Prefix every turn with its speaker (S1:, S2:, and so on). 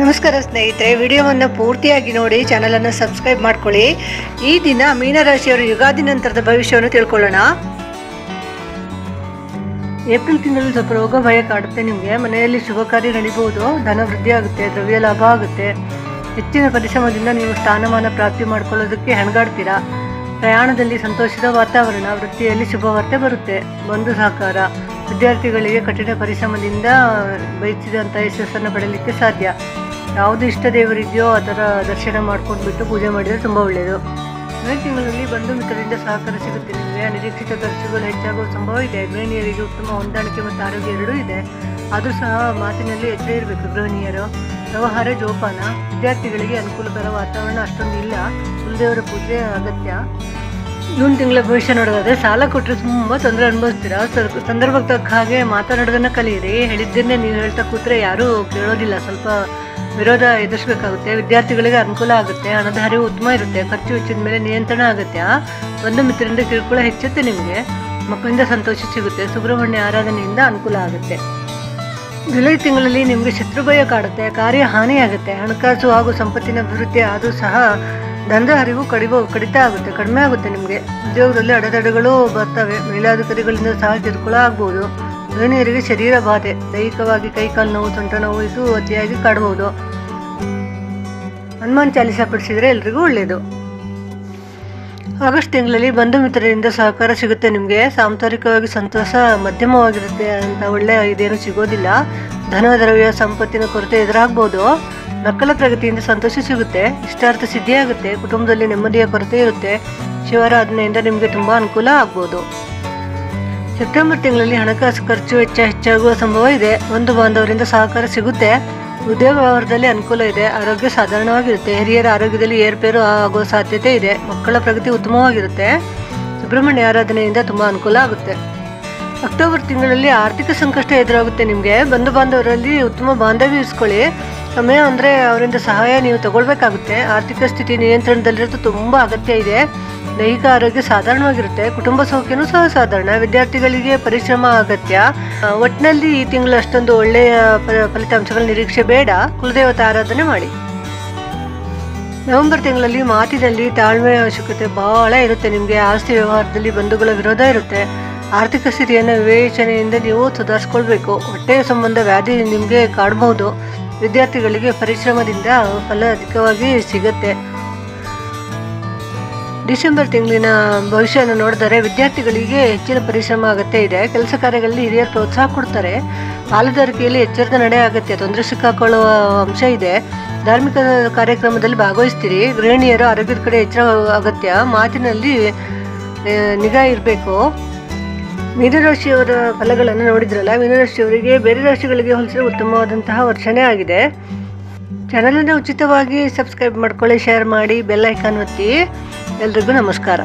S1: ನಮಸ್ಕಾರ ಸ್ನೇಹಿತರೆ, ವಿಡಿಯೋವನ್ನು ಪೂರ್ತಿಯಾಗಿ ನೋಡಿ ಚಾನಲನ್ನು ಸಬ್ಸ್ಕ್ರೈಬ್ ಮಾಡ್ಕೊಳ್ಳಿ. ಈ ದಿನ ಮೀನರಾಶಿಯವರು ಯುಗಾದಿ ನಂತರದ ಭವಿಷ್ಯವನ್ನು ತಿಳ್ಕೊಳ್ಳೋಣ. ಏಪ್ರಿಲ್ ತಿಂಗಳಲ್ಲಿ ಸ್ವಲ್ಪ ರೋಗ ಭಯ ಕಾಡುತ್ತೆ ನಿಮಗೆ. ಮನೆಯಲ್ಲಿ ಶುಭ ಕಾರ್ಯ ನಡೀಬಹುದು. ಧನ ವೃದ್ಧಿ ಆಗುತ್ತೆ, ದ್ರವ್ಯ ಲಾಭ ಆಗುತ್ತೆ. ಹೆಚ್ಚಿನ ಪರಿಶ್ರಮದಿಂದ ನೀವು ಸ್ಥಾನಮಾನ ಪ್ರಾಪ್ತಿ ಮಾಡ್ಕೊಳ್ಳೋದಕ್ಕೆ ಹೆಣಗಾಡ್ತೀರಾ? ಪ್ರಯಾಣದಲ್ಲಿ ಸಂತೋಷದ ವಾತಾವರಣ, ವೃತ್ತಿಯಲ್ಲಿ ಶುಭವಾರ್ತೆ ಬರುತ್ತೆ. ಬಂಧು ಸಹಕಾರ, ವಿದ್ಯಾರ್ಥಿಗಳಿಗೆ ಕಠಿಣ ಪರಿಶ್ರಮದಿಂದ ಬಯಸಿದಂಥ ಯಶಸ್ಸನ್ನು ಪಡೆಯಲಿಕ್ಕೆ ಸಾಧ್ಯ. ಯಾವುದು ಇಷ್ಟ ದೇವರಿದೆಯೋ ಅದರ ದರ್ಶನ ಮಾಡ್ಕೊಂಡ್ಬಿಟ್ಟು ಪೂಜೆ ಮಾಡಿದರೆ ತುಂಬ ಒಳ್ಳೆಯದು ಮೇ ತಿಂಗಳಲ್ಲಿ ಬಂಧು ಮಿತ್ರರಿಂದ ಸಹಕಾರ ಸಿಗುತ್ತೆ. ನಿಮಗೆ ಅನಿರೀಕ್ಷಿತ ಖರ್ಚುಗಳು ಹೆಚ್ಚಾಗುವ ಸಂಭವ ಇದೆ ಗೃಹಿಣಿಯರಿಗೆ ಉತ್ತಮ ಹೊಂದಾಣಿಕೆ ಮತ್ತು ಆರೋಗ್ಯ ಎರಡೂ ಇದೆ. ಅದು ಸಹ ಮಾತಿನಲ್ಲಿ ಎಚ್ಚರ ಇರಬೇಕು ಗೃಹಿಣಿಯರು. ವ್ಯವಹಾರ ಜೋಪಾನ. ವಿದ್ಯಾರ್ಥಿಗಳಿಗೆ ಅನುಕೂಲಕರ ವಾತಾವರಣ ಅಷ್ಟೊಂದು ಇಲ್ಲ ಕುಲದೇವರ ಪೂಜೆ ಅಗತ್ಯ. ಜೂನ್ ತಿಂಗಳ ಭವಿಷ್ಯ ನೋಡೋದಾದ್ರೆ ಸಾಲ ಕೊಟ್ಟರೆ ತುಂಬ ತೊಂದರೆ ಅನುಭವಿಸ್ತೀರಾ? ಸಂದರ್ಭಕ್ಕೆ ತಕ್ಕ ಹಾಗೆ ಮಾತನಾಡೋದನ್ನು ಕಲಿಯಿರಿ. ಹೇಳಿದ್ದನ್ನೇ ನೀವು ಹೇಳ್ತಾ ಕೂತ್ರೆ ಯಾರೂ ಕೇಳೋದಿಲ್ಲ. ಸ್ವಲ್ಪ ವಿರೋಧ ಎದುರಿಸಬೇಕಾಗುತ್ತೆ. ವಿದ್ಯಾರ್ಥಿಗಳಿಗೆ ಅನುಕೂಲ ಆಗುತ್ತೆ. ಹಣದ ಹರಿವು ಉತ್ತಮ ಇರುತ್ತೆ. ಖರ್ಚು ವೆಚ್ಚದ ಮೇಲೆ ನಿಯಂತ್ರಣ ಆಗುತ್ತೆ. ಒಂದು ಮಿತ್ರರಿಂದ ಕಿರುಕುಳ ಹೆಚ್ಚುತ್ತೆ ನಿಮಗೆ. ಮಕ್ಕಳಿಂದ ಸಂತೋಷ ಸಿಗುತ್ತೆ. ಸುಬ್ರಹ್ಮಣ್ಯ ಆರಾಧನೆಯಿಂದ ಅನುಕೂಲ ಆಗುತ್ತೆ. ಜುಲೈ ತಿಂಗಳಲ್ಲಿ ನಿಮಗೆ ಶತ್ರು ಭಯ ಕಾಡುತ್ತೆ. ಕಾರ್ಯ ಹಾನಿಯಾಗುತ್ತೆ. ಹಣಕಾಸು ಹಾಗೂ ಸಂಪತ್ತಿನ ಅಭಿವೃದ್ಧಿ ಆದರೂ ಸಹ ಧನದ ಹರಿವು ಕಡಿಬ, ಕಡಿತ ಆಗುತ್ತೆ, ಕಡಿಮೆ ಆಗುತ್ತೆ ನಿಮಗೆ. ಉದ್ಯೋಗದಲ್ಲಿ ಅಡೆತಡೆಗಳು ಬರ್ತವೆ, ಮೇಲಾಧಿಕಾರಿಗಳಿಂದ ಸಹ ಕಿರುಕುಳ ಆಗ್ಬೋದು. ಗೃಹಿಣಿಯರಿಗೆ ಶರೀರ ಬಾಧೆ, ದೈಹಿಕವಾಗಿ ಕೈಕಾಲು ನೋವು ಸೊಂಟ ನೋವು ಇದು ಅತಿಯಾಗಿ ಕಾಡಬಹುದು ಹನುಮಾನ್ ಚಾಲಿಸ ಪಡಿಸಿದರೆ ಎಲ್ರಿಗೂ ಒಳ್ಳೆಯದು ಆಗಸ್ಟ್ ತಿಂಗಳಲ್ಲಿ ಬಂಧು ಮಿತ್ರರಿಂದ ಸಹಕಾರ ಸಿಗುತ್ತೆ ನಿಮಗೆ. ಸಾಂಸಾರಿಕವಾಗಿ ಸಂತೋಷ ಮಧ್ಯಮವಾಗಿರುತ್ತೆ ಅಂತ ಒಳ್ಳೆ ಇದೇನು ಸಿಗೋದಿಲ್ಲ. ಧನ, ದ್ರವ್ಯ, ಸಂಪತ್ತಿನ ಕೊರತೆ ಎದುರಾಗ್ಬೋದು. ನಕಲ ಪ್ರಗತಿಯಿಂದ ಸಂತೋಷ ಸಿಗುತ್ತೆ. ಇಷ್ಟಾರ್ಥ ಸಿದ್ಧಿಯಾಗುತ್ತೆ ಕುಟುಂಬದಲ್ಲಿ ನೆಮ್ಮದಿಯ ಕೊರತೆ ಇರುತ್ತೆ. ಶಿವಾರಾಧನೆಯಿಂದ ನಿಮಗೆ ತುಂಬ ಅನುಕೂಲ ಆಗ್ಬೋದು. ಸೆಪ್ಟೆಂಬರ್ ತಿಂಗಳಲ್ಲಿ ಹಣಕಾಸು ಖರ್ಚು ವೆಚ್ಚ ಹೆಚ್ಚಾಗುವ ಸಂಭವ ಇದೆ. ಒಂದು ಬಾಂಧವರಿಂದ ಸಹಕಾರ ಸಿಗುತ್ತೆ. ಉದ್ಯೋಗ ವ್ಯವಹಾರದಲ್ಲಿ ಅನುಕೂಲ ಇದೆ, ಆರೋಗ್ಯ ಸಾಧಾರಣವಾಗಿರುತ್ತೆ, ಹಿರಿಯರ ಆರೋಗ್ಯದಲ್ಲಿ ಏರ್ಪೇರು ಆಗೋ ಸಾಧ್ಯತೆ ಇದೆ, ಮಕ್ಕಳ ಪ್ರಗತಿ ಉತ್ತಮವಾಗಿರುತ್ತೆ. ಸುಬ್ರಹ್ಮಣ್ಯ ಆರಾಧನೆಯಿಂದ ತುಂಬ ಅನುಕೂಲ ಆಗುತ್ತೆ. ಅಕ್ಟೋಬರ್ ತಿಂಗಳಲ್ಲಿ ಆರ್ಥಿಕ ಸಂಕಷ್ಟ ಎದುರಾಗುತ್ತೆ ನಿಮಗೆ. ಬಂಧು ಬಾಂಧವರಲ್ಲಿ ಉತ್ತಮ ಬಾಂಧವ್ಯ ಇಸ್ಕೊಳ್ಳಿ. ಸಮಯ ಅಂದರೆ ಅವರಿಂದ ಸಹಾಯ ನೀವು ತಗೊಳ್ಬೇಕಾಗುತ್ತೆ. ಆರ್ಥಿಕ ಸ್ಥಿತಿ ನಿಯಂತ್ರಣದಲ್ಲಿರೋದು ತುಂಬ ಅಗತ್ಯ ಇದೆ. ದೈಹಿಕ ಆರೋಗ್ಯ ಸಾಧಾರಣವಾಗಿರುತ್ತೆ. ಕುಟುಂಬ ಸೌಖ್ಯನೂ ಸಹ ಸಾಧಾರಣ. ವಿದ್ಯಾರ್ಥಿಗಳಿಗೆ ಪರಿಶ್ರಮ, ಅಗತ್ಯ. ಒಟ್ಟಿನಲ್ಲಿ ಈ ತಿಂಗಳು ಅಷ್ಟೊಂದು ಒಳ್ಳೆಯ ಫಲಿತಾಂಶಗಳ ನಿರೀಕ್ಷೆ ಬೇಡ. ಕುಲದೇವತೆ ಆರಾಧನೆ ಮಾಡಿ. ನವೆಂಬರ್ ತಿಂಗಳಲ್ಲಿ ಮಾತಿನಲ್ಲಿ ತಾಳ್ಮೆ, ಅವಶ್ಯಕತೆ ಬಹಳ ಇರುತ್ತೆ ನಿಮಗೆ. ಆಸ್ತಿ ವ್ಯವಹಾರದಲ್ಲಿ ಬಂಧುಗಳ ವಿರೋಧ ಇರುತ್ತೆ. ಆರ್ಥಿಕ ಸ್ಥಿತಿಯನ್ನು ವಿವೇಚನೆಯಿಂದ ನೀವು ಸುಧಾರಿಸ್ಕೊಳ್ಬೇಕು. ಹೊಟ್ಟೆಯ ಸಂಬಂಧ ವ್ಯಾಧಿ ನಿಮಗೆ ಕಾಡಬಹುದು ವಿದ್ಯಾರ್ಥಿಗಳಿಗೆ ಪರಿಶ್ರಮದಿಂದ ಫಲ ಅಧಿಕವಾಗಿ ಸಿಗುತ್ತೆ. ಡಿಸೆಂಬರ್ ತಿಂಗಳಿನ ಭವಿಷ್ಯವನ್ನು ನೋಡಿದರೆ ವಿದ್ಯಾರ್ಥಿಗಳಿಗೆ ಹೆಚ್ಚಿನ ಪರಿಶ್ರಮ ಅಗತ್ಯ ಇದೆ. ಕೆಲಸ ಕಾರ್ಯಗಳಲ್ಲಿ ಹಿರಿಯರು ಪ್ರೋತ್ಸಾಹ ಕೊಡ್ತಾರೆ. ಪಾಲುದಾರಿಕೆಯಲ್ಲಿ ಎಚ್ಚರದ ನಡೆ ಅಗತ್ಯ. ತೊಂದರೆ ಸಿಕ್ಕಾಕೊಳ್ಳುವ ಅಂಶ ಇದೆ. ಧಾರ್ಮಿಕ ಕಾರ್ಯಕ್ರಮದಲ್ಲಿ ಭಾಗವಹಿಸ್ತೀರಿ. ಗೃಹಿಣಿಯರು ಆರೋಗ್ಯದ ಕಡೆ ಎಚ್ಚರ ಅಗತ್ಯ. ಮಾತಿನಲ್ಲಿ ನಿಗಾ ಇರಬೇಕು. ಮೀನರಾಶಿಯವರ ಫಲಗಳನ್ನು ನೋಡಿದ್ರಲ್ಲ, ಮೀನರಾಶಿಯವರಿಗೆ ಬೇರೆ ರಾಶಿಗಳಿಗೆ ಹೋಲಿಸಿದ್ರೆ ಉತ್ತಮವಾದಂತಹ ವರ್ಷನೇ ಆಗಿದೆ. ಚಾನಲನ್ನು ಉಚಿತವಾಗಿ ಸಬ್ಸ್ಕ್ರೈಬ್ ಮಾಡ್ಕೊಳ್ಳಿ ಶೇರ್ ಮಾಡಿ ಬೆಲ್ ಐಕಾನ್ ಒತ್ತಿ ಎಲ್ರಿಗೂ ನಮಸ್ಕಾರ.